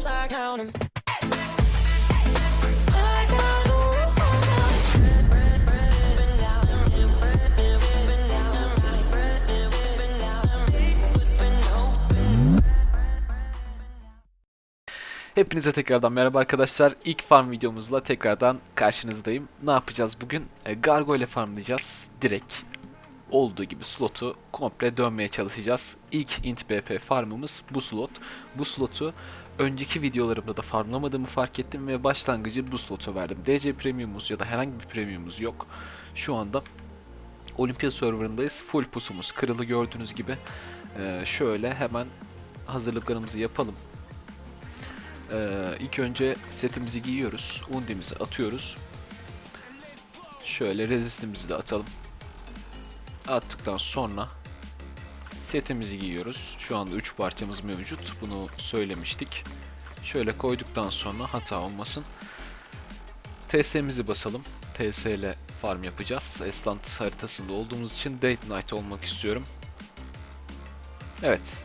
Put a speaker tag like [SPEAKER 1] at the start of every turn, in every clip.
[SPEAKER 1] dreams, I count 'em. I got a roof over my
[SPEAKER 2] Hepinize tekrardan merhaba arkadaşlar. İlk farm videomuzla tekrardan karşınızdayım. Ne yapacağız bugün? E, Gargo farmlayacağız. Direkt olduğu gibi slotu komple dönmeye çalışacağız. İlk int BP farmımız bu slot. Bu slotu önceki videolarımda da farmlamadığımı fark ettim ve başlangıcı bu slota verdim. DC premiumumuz ya da herhangi bir premiumumuz yok. Şu anda Olympia serverındayız. Full pusumuz kırılı gördüğünüz gibi. E, şöyle hemen hazırlıklarımızı yapalım. Ee, ilk önce setimizi giyiyoruz. Undimizi atıyoruz. Şöyle resistimizi de atalım. Attıktan sonra setimizi giyiyoruz. Şu anda 3 parçamız mevcut. Bunu söylemiştik. Şöyle koyduktan sonra hata olmasın. TS'mizi basalım. TS ile farm yapacağız. Eslant haritasında olduğumuz için Date Night olmak istiyorum. Evet.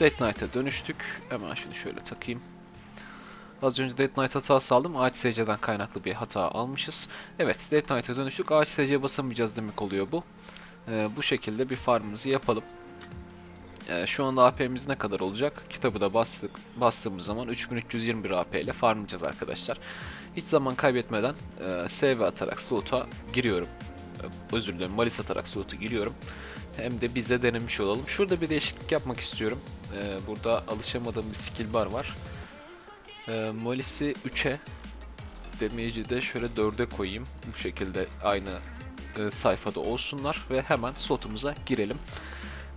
[SPEAKER 2] Date Night'a dönüştük. Hemen şunu şöyle takayım. Az önce Dead Knight hatası aldım. Ağaç SC'den kaynaklı bir hata almışız. Evet, Dead Knight'a dönüştük. Ağaç SC'ye basamayacağız demek oluyor bu. Ee, bu şekilde bir farmımızı yapalım. Ee, şu anda AP'miz ne kadar olacak? Kitabı da bastık, bastığımız zaman 3321 AP ile farmlayacağız arkadaşlar. Hiç zaman kaybetmeden e, SV atarak slot'a giriyorum. Ee, özür dilerim, Malis atarak slot'a giriyorum. Hem de biz de denemiş olalım. Şurada bir değişiklik yapmak istiyorum. Ee, burada alışamadığım bir skill bar var. E, Malis'i 3'e Damage'i de şöyle 4'e koyayım. Bu şekilde aynı e, sayfada olsunlar ve hemen slotumuza girelim.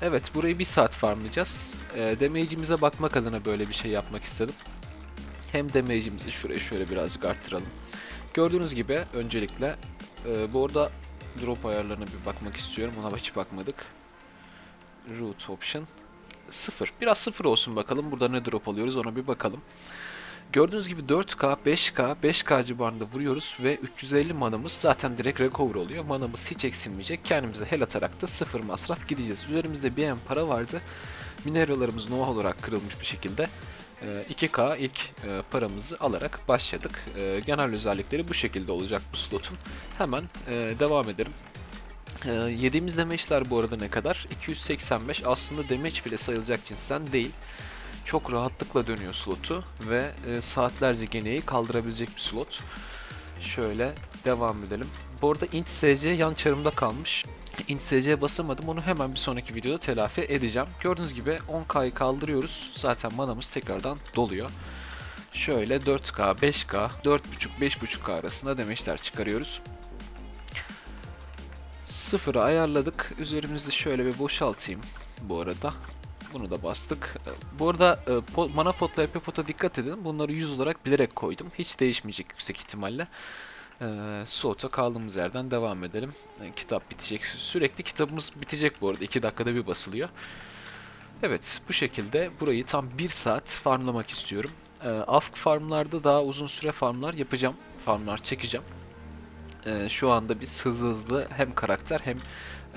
[SPEAKER 2] Evet burayı bir saat farmlayacağız. E, damage'imize bakmak adına böyle bir şey yapmak istedim. Hem damage'imizi şuraya şöyle birazcık arttıralım. Gördüğünüz gibi öncelikle e, bu arada drop ayarlarına bir bakmak istiyorum. Ona hiç bakmadık. Root option 0. Biraz 0 olsun bakalım. Burada ne drop alıyoruz ona bir bakalım. Gördüğünüz gibi 4K, 5K, 5K civarında vuruyoruz ve 350 manamız zaten direkt recover oluyor. Manamız hiç eksilmeyecek. Kendimize hel atarak da sıfır masraf gideceğiz. Üzerimizde bir en para vardı. Minerallarımız Nova olarak kırılmış bir şekilde. e, 2K ilk e, paramızı alarak başladık. E, Genel özellikleri bu şekilde olacak bu slotun. Hemen e, devam edelim. E, Yediğimiz damage'ler bu arada ne kadar? 285 aslında damage bile sayılacak cinsten değil çok rahatlıkla dönüyor slotu ve e, saatlerce geneyi kaldırabilecek bir slot. Şöyle devam edelim. Bu arada int SC yan çarımda kalmış. Int SC'ye basamadım. Onu hemen bir sonraki videoda telafi edeceğim. Gördüğünüz gibi 10K'yı kaldırıyoruz. Zaten manamız tekrardan doluyor. Şöyle 4K, 5K, 4.5, 5.5K arasında demeçler çıkarıyoruz. Sıfırı ayarladık. Üzerimizi şöyle bir boşaltayım bu arada. Bunu da bastık. E, Bu arada e, mana potla EP dikkat edin. Bunları 100 olarak bilerek koydum. Hiç değişmeyecek yüksek ihtimalle. E, kaldığımız yerden devam edelim. E, kitap bitecek. Sürekli kitabımız bitecek bu arada. 2 dakikada bir basılıyor. Evet bu şekilde burayı tam 1 saat farmlamak istiyorum. AFK farmlarda daha uzun süre farmlar yapacağım. Farmlar çekeceğim. Şu anda biz hızlı hızlı hem karakter hem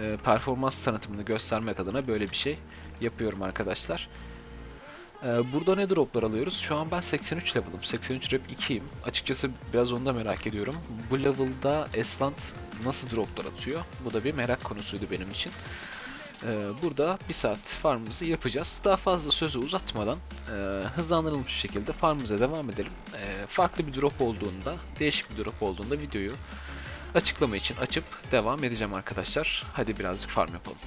[SPEAKER 2] e, performans tanıtımını göstermek adına böyle bir şey yapıyorum arkadaşlar. Ee, burada ne droplar alıyoruz? Şu an ben 83 level'ım. 83 rep 2'yim. Açıkçası biraz onu da merak ediyorum. Bu level'da Eslant nasıl droplar atıyor? Bu da bir merak konusuydu benim için. Ee, burada bir saat farmımızı yapacağız. Daha fazla sözü uzatmadan e, hızlandırılmış şekilde farmımıza devam edelim. E, farklı bir drop olduğunda, değişik bir drop olduğunda videoyu açıklama için açıp devam edeceğim arkadaşlar. Hadi birazcık farm yapalım.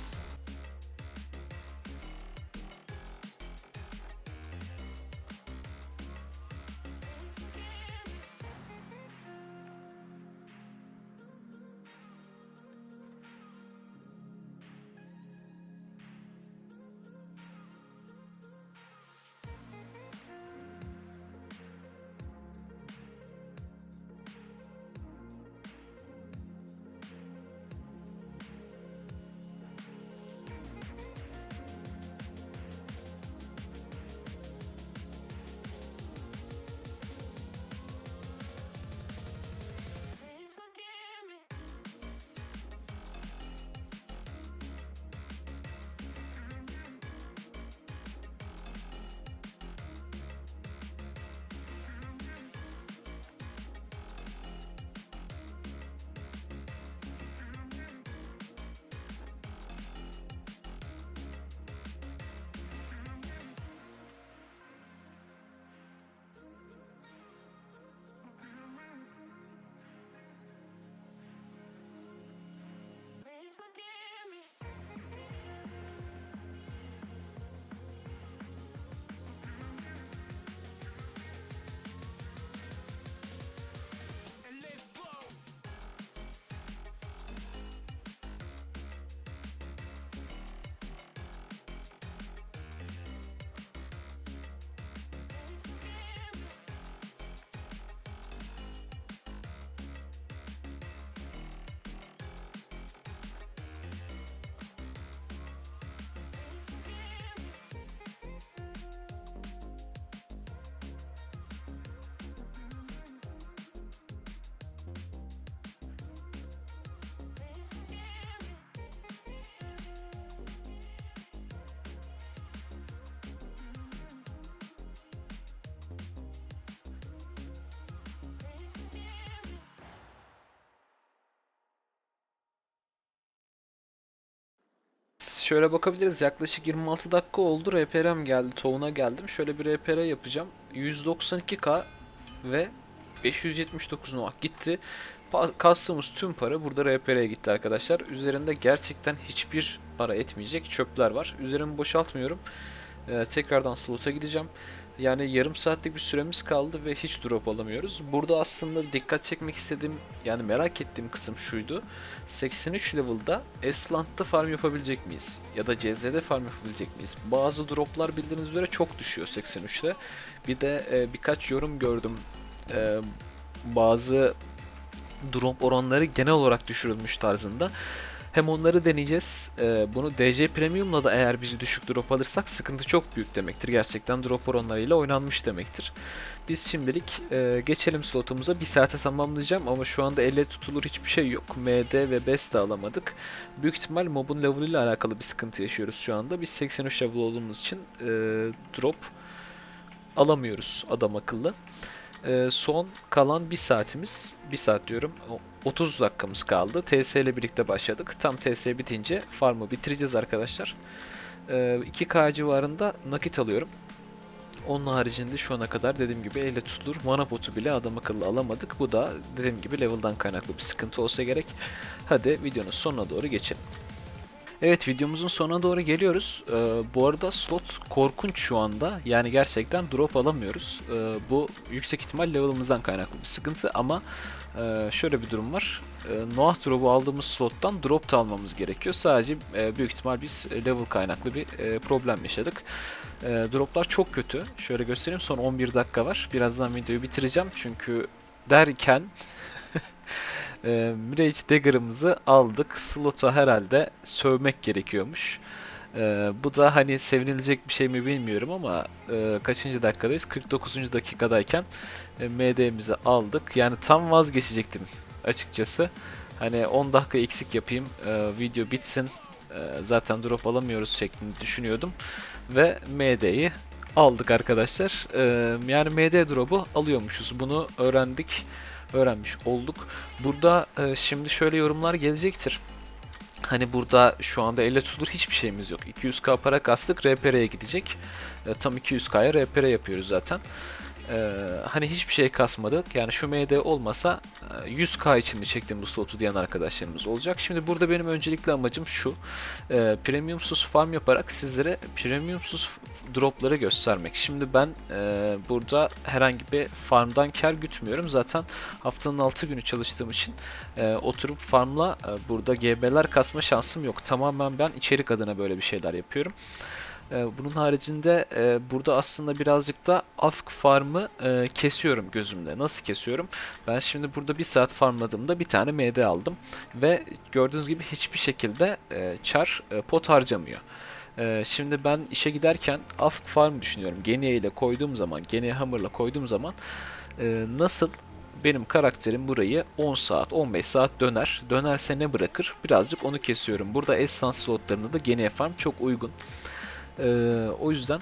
[SPEAKER 2] Şöyle bakabiliriz. Yaklaşık 26 dakika oldu. RPR'm geldi. Town'a geldim. Şöyle bir RPR yapacağım. 192k ve 579 Noah gitti. Kastığımız tüm para burada RPR'ye gitti arkadaşlar. Üzerinde gerçekten hiçbir para etmeyecek çöpler var. Üzerimi boşaltmıyorum. Ee, tekrardan slot'a gideceğim. Yani yarım saatlik bir süremiz kaldı ve hiç drop alamıyoruz. Burada aslında dikkat çekmek istediğim yani merak ettiğim kısım şuydu. 83 level'da Esland'da farm yapabilecek miyiz? Ya da CZ'de farm yapabilecek miyiz? Bazı droplar bildiğiniz üzere çok düşüyor 83'te. Bir de e, birkaç yorum gördüm. E, bazı drop oranları genel olarak düşürülmüş tarzında. Hem onları deneyeceğiz. Ee, bunu DC Premium'la da eğer bizi düşük drop alırsak sıkıntı çok büyük demektir. Gerçekten drop oranlarıyla oynanmış demektir. Biz şimdilik e, geçelim slotumuza. Bir saate tamamlayacağım ama şu anda elle tutulur hiçbir şey yok. MD ve BES de alamadık. Büyük ihtimal mobun level ile alakalı bir sıkıntı yaşıyoruz şu anda. Biz 83 level olduğumuz için e, drop alamıyoruz adam akıllı. Ee, son kalan bir saatimiz, bir saat diyorum, 30 dakikamız kaldı. TS ile birlikte başladık. Tam TS bitince farmı bitireceğiz arkadaşlar. Ee, 2K civarında nakit alıyorum. Onun haricinde şu ana kadar dediğim gibi elle tutulur mana potu bile adam akıllı alamadık. Bu da dediğim gibi level'dan kaynaklı bir sıkıntı olsa gerek. Hadi videonun sonuna doğru geçelim. Evet videomuzun sonuna doğru geliyoruz. Ee, bu arada slot korkunç şu anda. Yani gerçekten drop alamıyoruz. Ee, bu yüksek ihtimal level'ımızdan kaynaklı bir sıkıntı ama e, şöyle bir durum var. E, Noah drop'u aldığımız slottan drop da almamız gerekiyor. Sadece e, büyük ihtimal biz level kaynaklı bir e, problem yaşadık. E, droplar çok kötü. Şöyle göstereyim. Son 11 dakika var. Birazdan videoyu bitireceğim. Çünkü derken e, Mirage Dagger'ımızı aldık. Slot'a herhalde sövmek gerekiyormuş. E, bu da hani sevinilecek bir şey mi bilmiyorum ama e, kaçıncı dakikadayız? 49. dakikadayken e, MD'mizi aldık. Yani tam vazgeçecektim açıkçası. Hani 10 dakika eksik yapayım, e, video bitsin. e, zaten drop alamıyoruz şeklinde düşünüyordum. Ve MD'yi aldık arkadaşlar. E, yani MD drop'u alıyormuşuz. Bunu öğrendik öğrenmiş olduk. Burada e, şimdi şöyle yorumlar gelecektir. Hani burada şu anda elle tutulur hiçbir şeyimiz yok. 200k para kastık RPR'ye gidecek. E, tam 200k'ya RPR yapıyoruz zaten. E, hani hiçbir şey kasmadık. Yani şu MD olmasa e, 100k için mi çektim bu slotu diyen arkadaşlarımız olacak. Şimdi burada benim öncelikli amacım şu. E, premiumsuz farm yaparak sizlere premiumsuz dropları göstermek. Şimdi ben e, burada herhangi bir farmdan kar gütmüyorum. Zaten haftanın 6 günü çalıştığım için e, oturup farmla e, burada GB'ler kasma şansım yok. Tamamen ben içerik adına böyle bir şeyler yapıyorum. E, bunun haricinde e, burada aslında birazcık da afk farmı e, kesiyorum gözümde. Nasıl kesiyorum? Ben şimdi burada bir saat farmladığımda bir tane MD aldım ve gördüğünüz gibi hiçbir şekilde e, e, pot harcamıyor. Ee, şimdi ben işe giderken Afk Farm düşünüyorum. Genie ile koyduğum zaman, Genie Hammer'la koyduğum zaman nasıl benim karakterim burayı 10 saat, 15 saat döner. Dönerse ne bırakır? Birazcık onu kesiyorum. Burada Essence slotlarında da Genie Farm çok uygun. Ee, o yüzden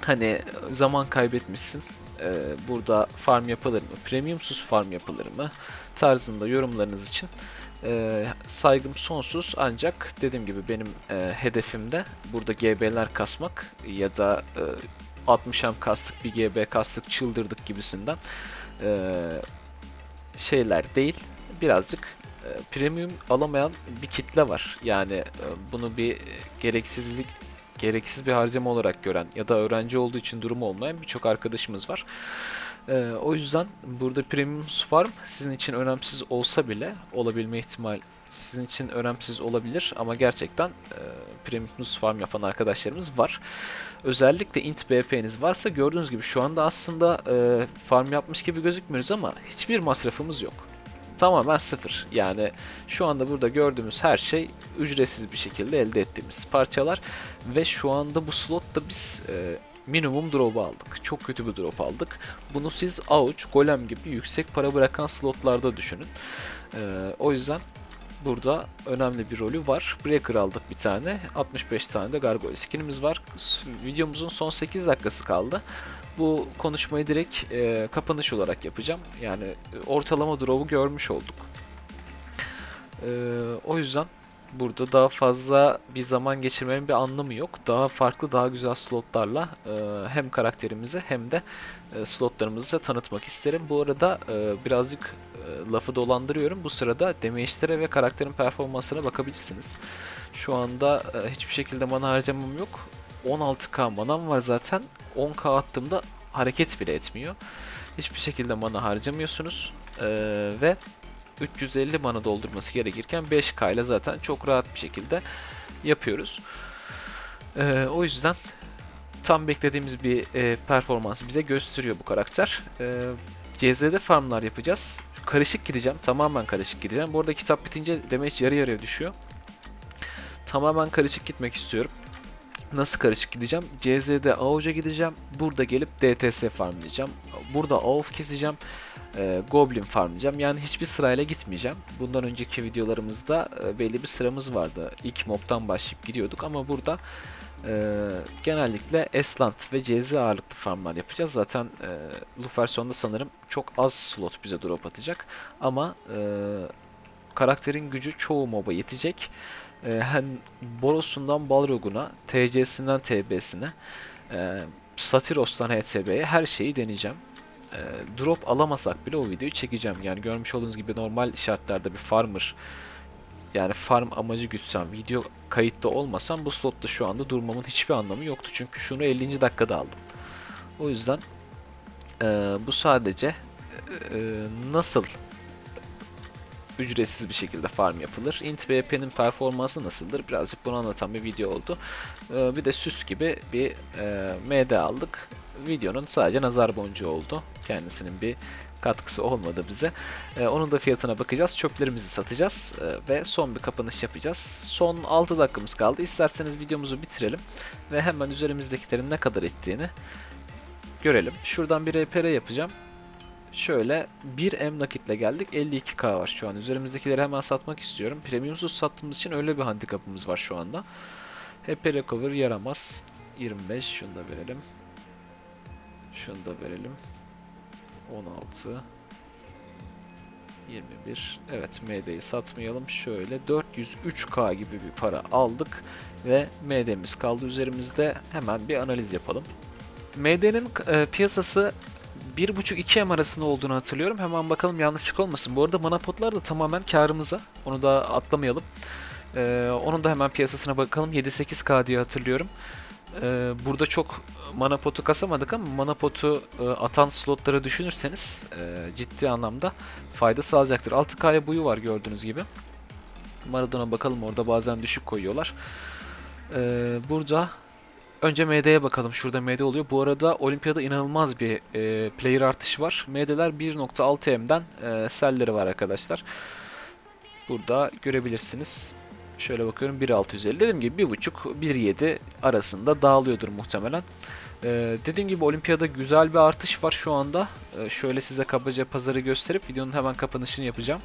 [SPEAKER 2] hani zaman kaybetmişsin. Ee, burada farm yapılır mı? Premiumsuz farm yapılır mı? Tarzında yorumlarınız için ee, saygım sonsuz ancak dediğim gibi benim e, hedefimde burada GB'ler kasmak ya da e, 60M kastık bir GB kastık çıldırdık gibisinden e, şeyler değil birazcık e, premium alamayan bir kitle var yani e, bunu bir gereksizlik gereksiz bir harcama olarak gören ya da öğrenci olduğu için durumu olmayan birçok arkadaşımız var. Ee, o yüzden burada premium farm sizin için önemsiz olsa bile olabilme ihtimal sizin için önemsiz olabilir ama gerçekten e, premium farm yapan arkadaşlarımız var. Özellikle int BP'niz varsa gördüğünüz gibi şu anda aslında e, farm yapmış gibi gözükmüyoruz ama hiçbir masrafımız yok. Tamamen sıfır. Yani şu anda burada gördüğümüz her şey ücretsiz bir şekilde elde ettiğimiz parçalar ve şu anda bu slotta biz e, minimum drop aldık. Çok kötü bir drop aldık. Bunu siz Avuç, Golem gibi yüksek para bırakan slotlarda düşünün. Ee, o yüzden burada önemli bir rolü var. Breaker aldık bir tane. 65 tane de Gargoyle skinimiz var. Videomuzun son 8 dakikası kaldı. Bu konuşmayı direkt e, kapanış olarak yapacağım. Yani e, ortalama drop'u görmüş olduk. Ee, o yüzden burada daha fazla bir zaman geçirmenin bir anlamı yok. Daha farklı, daha güzel slotlarla e, hem karakterimizi hem de e, slotlarımızı tanıtmak isterim. Bu arada e, birazcık e, lafı dolandırıyorum. Bu sırada damage'lere ve karakterin performansına bakabilirsiniz. Şu anda e, hiçbir şekilde mana harcamam yok. 16k manam var zaten. 10k attığımda hareket bile etmiyor. Hiçbir şekilde mana harcamıyorsunuz. E, ve 350 mana doldurması gerekirken 5k ile zaten çok rahat bir şekilde yapıyoruz. E, o yüzden tam beklediğimiz bir e, performansı bize gösteriyor bu karakter. E, CZ'de farmlar yapacağız. Karışık gideceğim. Tamamen karışık gideceğim. Bu arada kitap bitince damage yarı yarıya düşüyor. Tamamen karışık gitmek istiyorum. Nasıl karışık gideceğim? CZ'de AOC'a gideceğim. Burada gelip DTS farmlayacağım. Burada AOF keseceğim. e, Goblin farmlayacağım. Yani hiçbir sırayla gitmeyeceğim. Bundan önceki videolarımızda e, belli bir sıramız vardı. İlk mob'tan başlayıp gidiyorduk ama burada e, genellikle Eslant ve CZ ağırlıklı farmlar yapacağız. Zaten e, Luferson'da sanırım çok az slot bize drop atacak. Ama e, karakterin gücü çoğu moba yetecek. E, hem Boros'undan Balrog'una, TC'sinden TB'sine, e, Satyros'tan HTB'ye her şeyi deneyeceğim. E, drop alamasak bile o videoyu çekeceğim. Yani görmüş olduğunuz gibi normal şartlarda bir farmer yani farm amacı gütsem, video kayıtta olmasam bu slotta şu anda durmamın hiçbir anlamı yoktu. Çünkü şunu 50. dakikada aldım. O yüzden e, bu sadece e, nasıl ücretsiz bir şekilde farm yapılır. Int BP'nin performansı nasıldır? Birazcık bunu anlatan bir video oldu. E, bir de süs gibi bir e, MD aldık. Videonun sadece nazar boncuğu oldu. Kendisinin bir katkısı olmadı bize. E, onun da fiyatına bakacağız. Çöplerimizi satacağız e, ve son bir kapanış yapacağız. Son 6 dakikamız kaldı. İsterseniz videomuzu bitirelim ve hemen üzerimizdekilerin ne kadar ettiğini görelim. Şuradan bir RPR yapacağım. Şöyle 1M nakitle geldik. 52k var şu an. Üzerimizdekileri hemen satmak istiyorum. Premiumsuz sattığımız için öyle bir handikapımız var şu anda. HP recover yaramaz. 25 şunu da verelim. Şunu da verelim. 16 21 Evet MD'yi satmayalım. Şöyle 403k gibi bir para aldık ve MD'miz kaldı üzerimizde. Hemen bir analiz yapalım. MD'nin e, piyasası 1.5-2 M arasında olduğunu hatırlıyorum. Hemen bakalım yanlışlık olmasın. Bu arada manapotlar da tamamen karımıza. Onu da atlamayalım. Ee, onun da hemen piyasasına bakalım. 7-8K diye hatırlıyorum. Ee, burada çok mana potu kasamadık ama mana potu e, atan slotları düşünürseniz e, ciddi anlamda fayda sağlayacaktır. 6K'ya buyu var gördüğünüz gibi. Maradona bakalım orada bazen düşük koyuyorlar. Ee, burada önce MD'ye bakalım. Şurada MD oluyor. Bu arada Olimpiyada inanılmaz bir e, player artışı var. MD'ler 1.6M'den e, selleri var arkadaşlar. Burada görebilirsiniz. Şöyle bakıyorum 1.650 dediğim gibi 1.5-1.7 arasında dağılıyordur muhtemelen. Ee, dediğim gibi olimpiyada güzel bir artış var şu anda. Ee, şöyle size kabaca pazarı gösterip videonun hemen kapanışını yapacağım.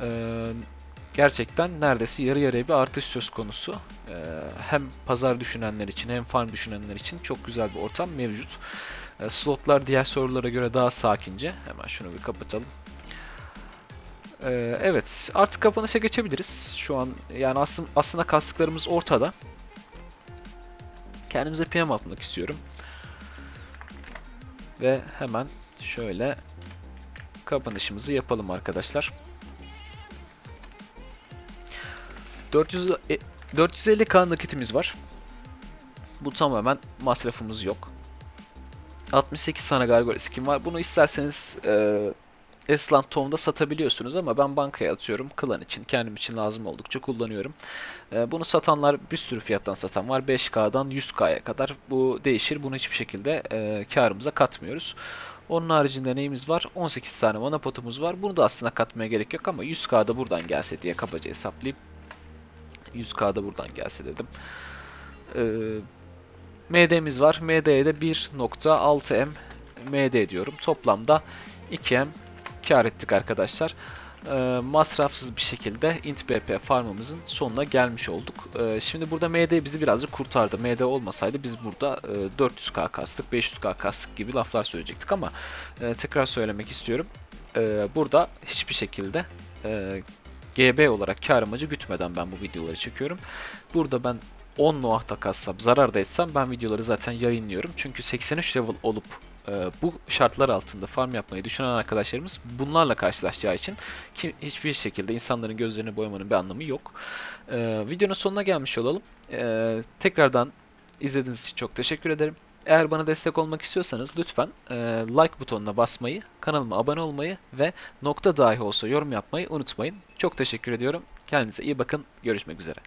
[SPEAKER 2] Ee, gerçekten neredeyse yarı yarıya bir artış söz konusu. Ee, hem pazar düşünenler için hem farm düşünenler için çok güzel bir ortam mevcut. Ee, slotlar diğer sorulara göre daha sakince. Hemen şunu bir kapatalım. Ee, evet, artık kapanışa geçebiliriz. Şu an yani aslında aslında kastıklarımız ortada. Kendimize PM atmak istiyorum. Ve hemen şöyle kapanışımızı yapalım arkadaşlar. 400 e, 450k nakitimiz var. Bu tamamen masrafımız yok. 68 tane gargoyle skin var. Bunu isterseniz e, Esland Tom'da satabiliyorsunuz ama ben bankaya atıyorum. Klan için, kendim için lazım oldukça kullanıyorum. E, bunu satanlar bir sürü fiyattan satan var. 5K'dan 100K'ya kadar. Bu değişir. Bunu hiçbir şekilde e, karımıza katmıyoruz. Onun haricinde neyimiz var? 18 tane mana potumuz var. Bunu da aslında katmaya gerek yok ama 100K'da buradan gelse diye kabaca hesaplayıp 100K'da buradan gelse dedim. Ee, MD'miz var. MD'ye de 1.6M MD diyorum. Toplamda 2M kar ettik arkadaşlar. Ee, masrafsız bir şekilde int BP farmımızın sonuna gelmiş olduk. Ee, şimdi burada MD bizi birazcık kurtardı. MD olmasaydı biz burada e, 400k kastık, 500k kastık gibi laflar söyleyecektik ama e, tekrar söylemek istiyorum. Burada hiçbir şekilde e, GB olarak kar amacı gütmeden ben bu videoları çekiyorum. Burada ben 10 Noah takassam, zarar da etsem ben videoları zaten yayınlıyorum. Çünkü 83 level olup e, bu şartlar altında farm yapmayı düşünen arkadaşlarımız bunlarla karşılaşacağı için ki hiçbir şekilde insanların gözlerini boyamanın bir anlamı yok. E, videonun sonuna gelmiş olalım. E, tekrardan izlediğiniz için çok teşekkür ederim. Eğer bana destek olmak istiyorsanız lütfen e, like butonuna basmayı, kanalıma abone olmayı ve nokta dahi olsa yorum yapmayı unutmayın. Çok teşekkür ediyorum. Kendinize iyi bakın. Görüşmek üzere.